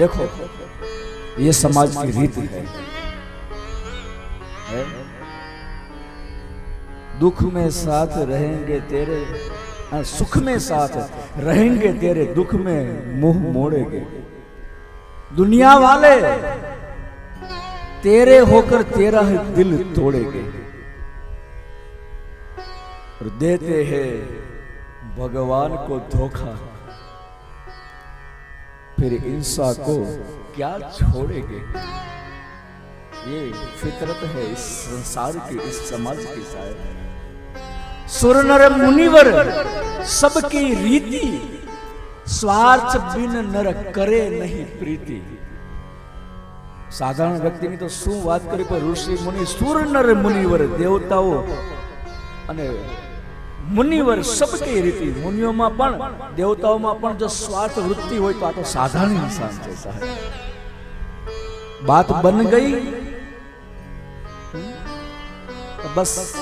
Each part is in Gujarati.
देखो ये समाज की रीत है? दुख में साथ रहेंगे तेरे हाँ, सुख में साथ रहेंगे तेरे दुख में मुँह मोड़ेंगे। दुनिया वाले तेरे होकर तेरा ही दिल तोड़ेंगे। और देते हैं भगवान को धोखा। फिर इंसान को क्या छोड़ेंगे ये फितरत है इस संसार की इस समाज की शायद सुर नर मुनिवर सबकी रीति સ્વાર્થ બિન નર કરે નહીં પ્રીતિ સાધારણ વ્યક્તિની તો શું વાત કરી પણ ઋષિ મુનિ સુર નર મુનિવર દેવતાઓ અને મુનિવર સબકે રીતિ. મુનિઓમાં પણ, દેવતાઓમાં પણ જો સ્વાર્થ વૃત્તિ હોય તો આ તો સાધારણ ઇન્સાન છે સાહેબ. વાત બન ગઈ. બસ.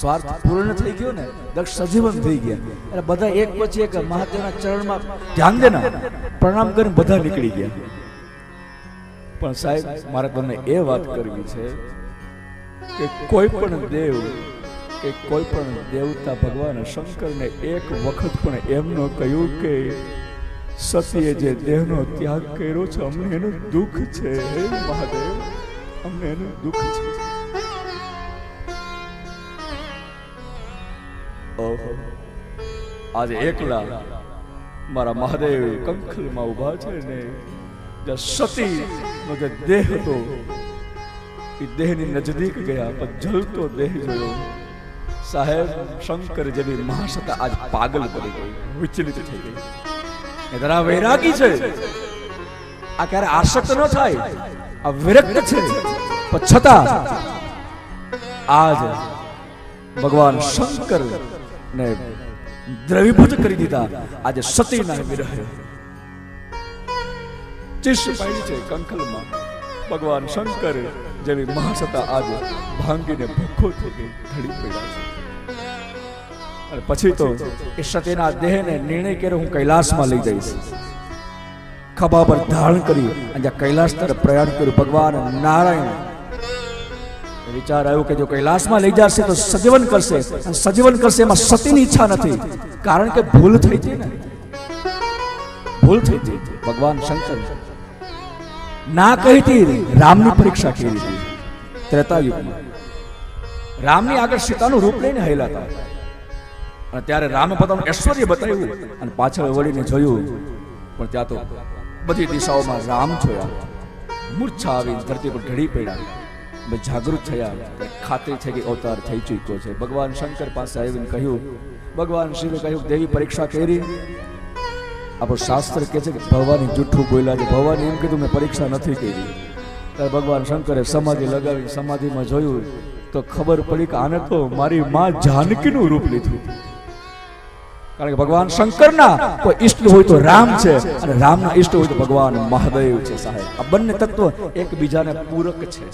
સ્વાર્થ પૂર્ણ થઈ ગયો ને, દક્ષ સજીવન થઈ ગયા. અને બધા એક પછી એક મહાદેવના ચરણમાં ધ્યાન દેના, પ્રણામ કરીને બધા નીકળી ગયા. પણ સાહેબ, મારે તમને એ વાત કરવી છે કે કોઈ પણ દેવ, કે કોઈ પણ દેવતા ભગવાન શંકરને એક વખત પણ એમનો કહ્યું કે સતીએ જે દેહનો ત્યાગ કર્યો છે, અમને એનું દુઃખ છે. હે મહાદેવ, અમને એનું દુઃખ છે. ઓહો, આજે એકલા મારા મહાદેવ કંખલમાં ઊભા છે ને જે સતી નો જે દેહ હતો દેહની નજદીક ગયા પણ જલતો દેહ જોયો સાહેબ શંકર જેવી મહાસત્તા આજ પાગલ પડી ગઈ વિચલિત થઈ ગઈ જરા વૈરાગી છે આ ક્યારે આશક્ત ન થાય આ વિરક્ત છે પણ છતાં આજ ભગવાન શંકર ને દ્રવીભૂત કરી દીધા આજે સતીના વિરહ ચિશ પાડી છે કંકલમાં ભગવાન શંકર જેવી મહાસત્તા આજે ભાંગીને ભૂખો થઈ ગઈ પડ્યા છે. અને પછી તો એ સતીના દેહને નિર્ણય કર્યો, હું કૈલાસમાં લઈ જઈશ. ખભા પર ધારણ કરી અને કૈલાસ તરફ પ્રયાણ કર્યું. ભગવાન નારાયણ. વિચાર આવ્યો કે જો કૈલાસમાં લઈ જશે તો સજીવન કરશે. અને સજીવન કરશે એમાં સતીની ઈચ્છા નથી. કારણ કે ભૂલ થઈ હતી ભૂલ થઈ હતી ભગવાન શંકર ના કહી રામની પરીક્ષા કરી હતી ત્રેતા યુગમાં. રામની આગળ સીતાનું રૂપ લઈને હેલા હતા. અને ત્યારે રામે પોતાનું ઐશ્વર્ય બતાવ્યું અને પાછળ વળીને જોયું, પણ ત્યાં તો બધી દિશાઓમાં રામ જોયા. મૂર્છા આવી ધરતી પર ઢળી પડ્યા. જાગૃત થયા ખાતરી થઈ ગઈ અવતાર થઈ ચૂક્યો છે. ભગવાન શંકર પાસે આવીને કહ્યું, ભગવાન શિવે કહ્યું, દેવી પરીક્ષા કરી. આપણું શાસ્ત્ર કહે છે કે ભવાની જૂઠું બોલ્યા છે. ભવાની એમ કીધું, મેં પરીક્ષા નથી કરી. ત્યારે ભગવાન શંકરે સમાધિ લગાવી, સમાધિમાં જોયું તો ખબર પડી કે આને તો મારી માં જાનકીનું રૂપ લીધું. કારણ કે ભગવાન શંકરના કોઈ ઈષ્ટ હોય તો રામ છે અને રામના ઈષ્ટ હોય તો ભગવાન મહાદેવ છે સાહેબ. આ બંને તત્વ એકબીજાને પૂરક છે.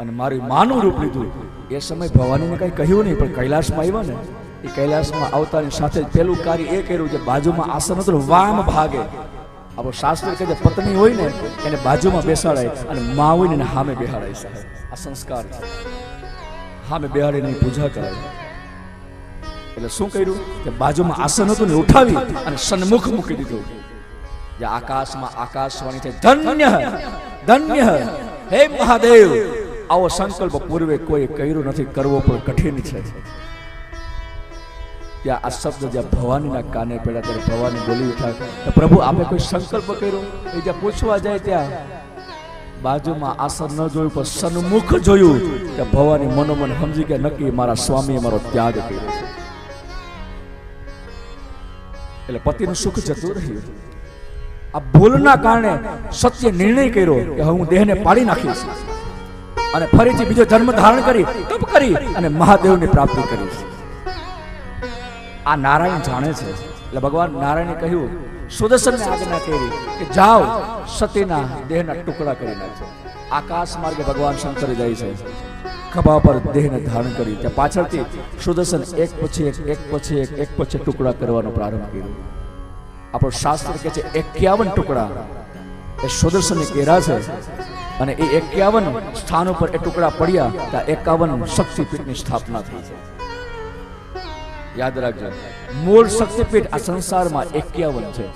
અને મારી માનું રૂપ લીધું. એ સમય ભવાનીને કઈ કહ્યું નહીં, પણ કૈલાસમાં આવ્યા ને એ કૈલાસમાં આવતાની સાથે જ કાર્ય એ કર્યું કે બાજુમાં આસન હતું વામ ભાગે. આપણો શાસ્ત્ર કે પત્ની હોય ને, એને બાજુમાં બેસાડાય અને મા હોય ને સામે બેહાડાય સાહેબ. આ સંસ્કાર છે. સામે બેહાડીને પૂજા કરાય એટલે શું કર્યું? કે બાજુમાં આસન હતું ને ઉઠાવી અને સન્મુખ મૂકી દીધું. જે આકાશમાં આકાશવાણી છે ધન્ય ધન્ય, હે મહાદેવ. આવો સંકલ્પ પૂર્વે કોઈ કર્યો નથી, કરવો પણ કઠિન છે. ત્યાં આ શબ્દ જ્યાં ભવાનીના કાને પડ્યા ત્યારે ભવાની બોલી ઉઠા કે પ્રભુ, આપે કોઈ સંકલ્પ કર્યો? એ જ્યાં પૂછવા જાય ત્યાં બાજુમાં આસન ન જોયું, પણ સન્મુખ જોયું કે ભવાની મનોમન સમજી કે નક્કી મારા સ્વામીએ મારો ત્યાગ કર્યો એટલે પતિનું સુખ જતું રહ્યું. આ ભૂલના કારણે સત્ય નિર્ણય કર્યો કે હું દેહને પાડી નાખીશ. અને ફરીથી બીજો જન્મ ધારણ કરી, તપ કરી અને મહાદેવની પ્રાપ્તિ કરીશ. આ નારાયણ જાણે છે. એટલે ભગવાન નારાયણે કહ્યું સુદર્શનને આજ્ઞા કરી કે જાઓ, સતીના દેહના ટુકડા કરી નાખો આકાશ માર્ગે ભગવાન શંકર જાય છે. ખભા પર દેહને ધારણ કરી ત્યાં પાછળથી સુદર્શન એક પછી એક એક પછી એક એક પછી ટુકડા કરવાનો પ્રારંભ કર્યો. આપણો શાસ્ત્ર કહે છે એકાવન ટુકડા. એ સુદર્શન કેરા છે. અને એ એકાવન સ્થાન ઉપર એ ટુકડા પડ્યા, ત્યાં એકાવન શક્તિપીઠની સ્થાપના થઈ છે. યાદ રાખજો. મૂળ શક્તિપીઠ આ સંસારમાં એકાવન છે.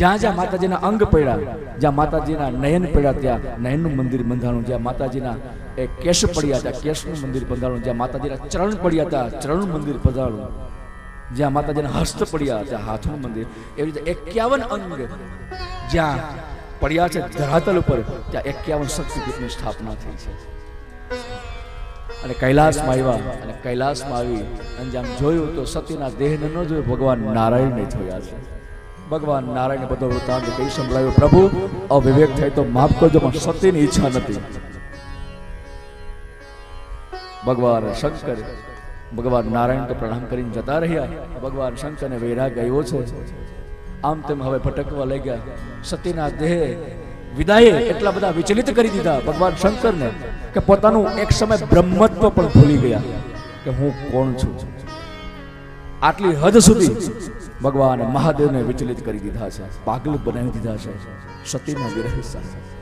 જ્યાં જ્યાં માતાજીના અંગ પડ્યા, જ્યાં માતાજીના નયન પડ્યા ત્યાં નયનનું મંદિર બંધાણું, જ્યાં માતાજીના એ કેશ પડ્યા ત્યાં કેશનું મંદિર બંધાણું, જ્યાં માતાજીના ચરણ પડ્યા ત્યાં ચરણનું મંદિર બંધાણું, જ્યાં માતાજીના હસ્ત પડ્યા ત્યાં હાથનું મંદિર. એવી રીતે એકાવન અંગ જ્યાં પડ્યા છે ધરાતલ ઉપર, ત્યાં એકાવન શક્તિપીઠની સ્થાપના થઈ છે. અને કૈલાસમાં આવ્યા અને કૈલાસમાં આવી અને જેમ જોયું તો સતીના દેહને ન જોયું, ભગવાન નારાયણને જોયા છે. ભગવાન નારાયણ બધો વૃત્તાંત કહી સંભળાવ્યો પ્રભુ, અવિવેક થાય તો માફ કરજો, પણ સતીની ઈચ્છા નથી. ભગવાન શંકર, ભગવાન નારાયણ તો પ્રણામ કરીને જતા રહ્યા. ભગવાન શંકરને વૈરાગ આવ્યો છે. આમ તેમ હવે ભટકવા લઈ ગયા સતીના દેહ વિદાયે એટલા બધા વિચલિત કરી દીધા ભગવાન શંકરને કે પોતાનું એક સમય બ્રહ્મત્વ પણ ભૂલી ગયા કે હું કોણ છું? આટલી હદ સુધી ભગવાન મહાદેવને વિચલિત કરી દીધા છે, પાગલ બનાવી દીધા છે, સતીના વિરહ સાથે